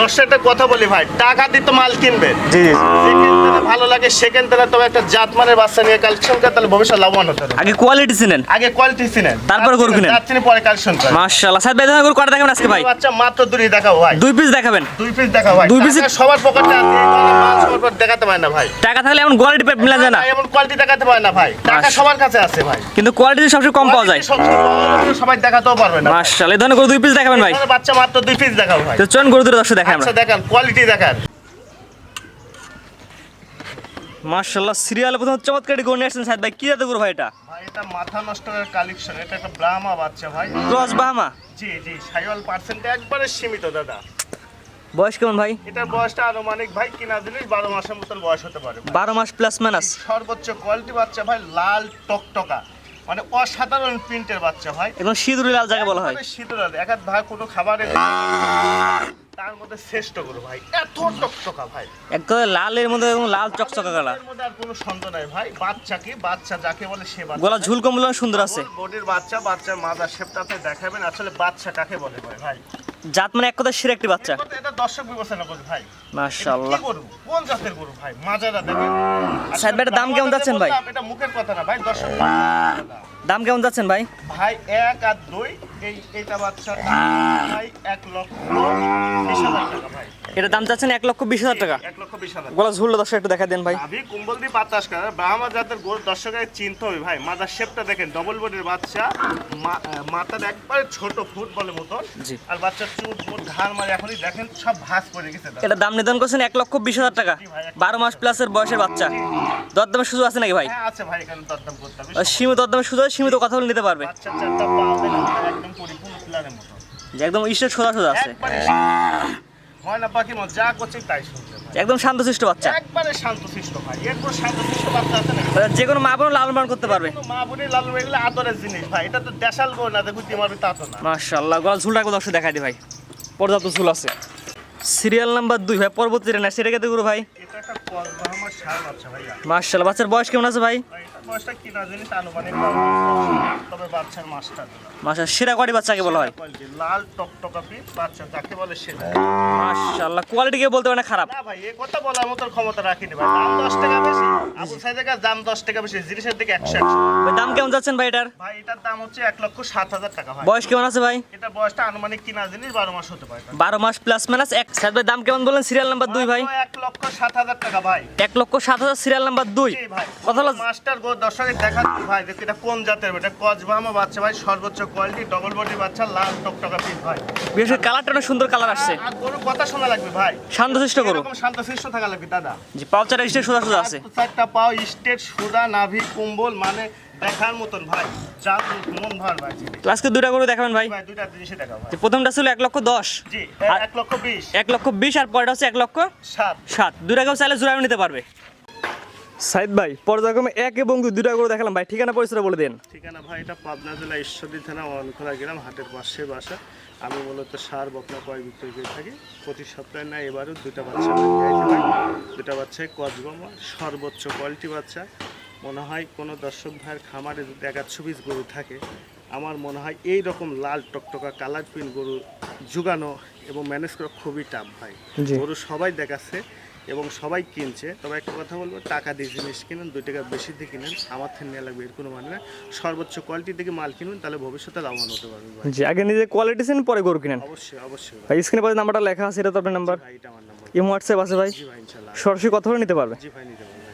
দশটা কথা বলি ভাই টাকা দিয়ে তো মাল কিনবেন জি ভালো লাগে সেখান থেকে তবে একটা জাতমানের বাচ্চা নিয়ে কালেকশন করে তাহলে ভবিষ্যৎ লাভবান হতে হবে। আগে কোয়ালিটি চিনেন? আগে কোয়ালিটি চিনেন। তারপরে গরু কিনেন। তার চিনে পরে কালেকশন করেন। মাশাআল্লাহ। সাহেব ভাই কটা দেখাবেন আজকে ভাই? বাচ্চা মাত্র দুই দেখাও ভাই। দুই পিস দেখাবেন? দুই পিস দেখাও ভাই। দুই টাকা সবার পকেটে আছে মাল সবার পকেটে দেখাতে পারে না ভাই। টাকা থাকলে এমন কোয়ালিটি মিলা যায় না। এমন কোয়ালিটি দেখাতে পারে না ভাই। টাকা সবার কাছে আছে ভাই। কিন্তু কোয়ালিটি সবসময় কম পাওয়া যায়। সবসময় সবাই দেখাতেও পারবে না। মাশাআল্লাহ। এই ধরনের করে দুই পিস দেখাবেন ভাই। বাচ্চা মাত্র দুই পিস দেখাও ভাই। তো চলুন গরু দুটো দর্শক দেখাই আচ্ছা দেখান কোয়ালিটি দেখান। মাশাআল্লাহ সিরিয়ালে প্রথম চমৎকার গরু নিয়ে আসছেন সাহেব ভাই। কি জাতের গরু ভাই এটা? ভাই এটা মাথা নষ্টের কালেকশন এটা একটা ব্রাহ্মা বাচ্চা ভাই। ক্রস বাহামা জি জি সাইওয়াল পার্সেন্ট একবারে সীমিত দাদা। বয়স কেমন ভাই? এটার বয়সটা আনুমানিক ভাই কিনা জিনিস বারো মাসের মতন বয়স হতে পারে বারো মাস প্লাস মাইনাস সর্বোচ্চ কোয়ালিটি বাচ্চা ভাই লাল টকটকা। মানে অসাধারণ প্রিন্টের বাচ্চা হয়। এবং সিঁদুরি লাল যাকে বলা হয়। শীতল এক হাত ভাই কোনো খাবারে তার মধ্যে শ্রেষ্ঠ করো ভাই। এত চকচকা ভাই। একদম লালের মধ্যে এবং লাল চকচকা গলা। এর মধ্যে আর কোনো সন্দেহ নাই ভাই। বাচ্চা কি বাচ্চা যাকে বলে সে বাচ্চা। গলা ঝুল কমগুলো সুন্দর আছে। বডির বাচ্চা বাচ্চার মাদার শেপটাতে দেখাবেন। আসলে বাচ্চা কাকে বলে ভাই? ভাই জাত মানে এক কথা সেরা একটি বাচ্চা। এটা- দর্শক বিবেচনা করবে ভাই। মাশাআল্লাহ। কি গরু? কোন জাতের গরু ভাই? মাজারা দেখেন। সাহেব, এটা দাম কেমন যাচ্ছেন ভাই? এটা মুখের কথা না ভাই দর্শক দাম কেমন যাচ্ছেন ভাই? ভাই এক আর দুই এই এটা বাচ্চা ভাই এক লক্ষ বিশ হাজার এটার দাম চাচ্ছেন এক লক্ষ বিশ হাজার টাকা। এক লক্ষ বিশ হাজার। গলা ঝুললো দর্শক একটু দেখা দেন ভাই। আভি কুম্বল দিয়ে বাতাস করে ব্রাহ্মা জাতের গরু দর্শকের চিনতে হবে ভাই। মাদার শেপটা দেখেন ডবল বডির বাচ্চা মাথার একবারে ছোট ফুটবলের মতন জি। আর বাচ্চা চুট মুট ঘাড় মারে এখনই দেখেন সব ভাস পড়ে গেছে। এটার দাম নির্ধারণ করছেন এক লক্ষ বিশ হাজার টাকা। বারো মাস প্লাসের বয়সের বাচ্চা। দরদামের সুযোগ আছে নাকি ভাই? হ্যাঁ আছে ভাই এখানে দরদাম করতে হবে। সীমিত দরদামের সুযোগ সীমিত কথা বলে নিতে পারবে। বাচ্চা চারটা পা একদম পরিপূর্ণ প্লানের মতো। একদম ইস্টের সোজা সোজা আছে। ময়না পাখি মতো যা করছে তাই শুনছে। একদম শান্তশিষ্ট বাচ্চা। একবারে শান্তশিষ্ট ভাই এরপর শান্তশিষ্ট বাচ্চা আছে না? এবার যে কোনো মা বোন লালন করতে পারবে। মা বোনের লালন এগুলো আদরের জিনিস ভাই এটা তো দেশাল গো না দেখুন মারবে তা তো না। মাশাআল্লাহ গলা ঝুলটা একবার দর্শক দেখাই দি ভাই। পর্যাপ্ত ঝুল আছে। সিরিয়াল নাম্বার দুই ভাই পরবর্তী না ভাই? মাশাআল্লাহ বাচ্চার বয়স কেমন আছে ভাই? ভাই, এটার বয়সটা কিনা জিনিস আনুমানিক তবে বাচ্চার মাস্টার মাশা সেরা কোয়ালিটি বাচ্চাকে বলা হয়? লাল টকটকা বাচ্চা যাকে বলে সেটা। মাশাআল্লাহ কোয়ালিটি কে বলতে পারে খারাপ। না ভাই এ কথা বলার মতো ক্ষমতা রাখিনি ভাই। দাম দশ টাকা বেশি আবু সাইদের কাছে দাম দশ টাকা বেশি জিনিসের দিকে একশো একশো। ভাই দাম কেমন যাচ্ছেন ভাই এটার? ভাই এটার দাম হচ্ছে এক লক্ষ সাত হাজার টাকা ভাই। বয়স কেমন আছে ভাই? এটা বয়সটা আনুমানিক কিনা জিনিস বারো মাস হতে পারে। বারো মাস প্লাস মাইনাস এক ভাই দাম কেমন বললেন? সিরিয়াল নাম্বার দুই ভাই। এক লক্ষ সাত হাজার টাকা ভাই। এক লক্ষ সাত হাজার সিরিয়াল নাম্বার দুই। কথা মাস্টার গো দর্শকের দেখা ভাই দেখি এটা কোন জাতের এটা কচবামা বাচ্চা ভাই সর্বোচ্চ কোয়ালিটি ডবল বডি বাচ্চা লাল টকটকা পিস ভাই। বিশেষ করে কালারটা অনেক সুন্দর কালার আসছে। আর গরু কথা শোনা লাগবে ভাই? শান্তশিষ্ট গরু শান্তশিষ্ট থাকা লাগবে দাদা। জি পাউচার স্টেট সোজা সোজা আছে। চারটা পাও স্টেট সুদা নাভি কুম্বল মানে দেখার মতন ভাই যা মন ভার ভাই। তো আজকে দুটা করে দেখাবেন ভাই? ভাই দুইটা জিনিসে দেখা ভাই প্রথমটা ছিল এক লক্ষ দশ। জি আর- এক লক্ষ বিশ। এক লক্ষ বিশ আর পরেরটা হচ্ছে এক লক্ষ সাত। সাত। দুটা কেউ চাইলে জোড়া নিতে পারবে। সাইদ ভাই পর্যায়ক্রমে এক এবং দুই দুটা করে দেখালাম ভাই। ঠিকানা পরিচয় বলে দেন। ঠিকানা ভাই এটা পাবনা জেলা ঈশ্বরদী থানা অনখোলা গ্রাম হাটের পাশে বাসা। আমি মূলত সার বকনা কয় বিক্রি করে থাকি। প্রতি সপ্তাহে না এবারও দুটা বাচ্চা। দুটা বাচ্চায় কচবামা সর্বোচ্চ কোয়ালিটি বাচ্চা। মনে হয় কোনো দর্শক ভাইয়ের খামারে যদি একাশো পিস গরু থাকে আমার মনে হয় এই রকম লাল টকটকা কালার প্রিন্ট গরু জুগানো এবং ম্যানেজ করা খুবই টাফ ভাই। গরু সবাই দেখাচ্ছে এবং সবাই কিনছে। তবে একটা কথা বলব টাকা দিয়ে জিনিস কিনেন দুই টাকা বেশি দিয়ে কিনেন আমার থেকে নেওয়া লাগবে এর কোনো মানে না। সর্বোচ্চ কোয়ালিটি থেকে মাল কিনুন তাহলে ভবিষ্যতে লাভবান হতে পারবেন জি আগে নিজে কোয়ালিটি সেন পরে গরু কিনেন। অবশ্যই অবশ্যই ভাই। স্ক্রিনে পাশে নাম্বারটা লেখা আছে এটা তো আপনার নাম্বার এটা আমার নাম্বার ইমো হোয়াটসঅ্যাপ আছে ভাই। জি ভাই সরাসরি কথা বলে নিতে পারবে। জি ভাই নিতে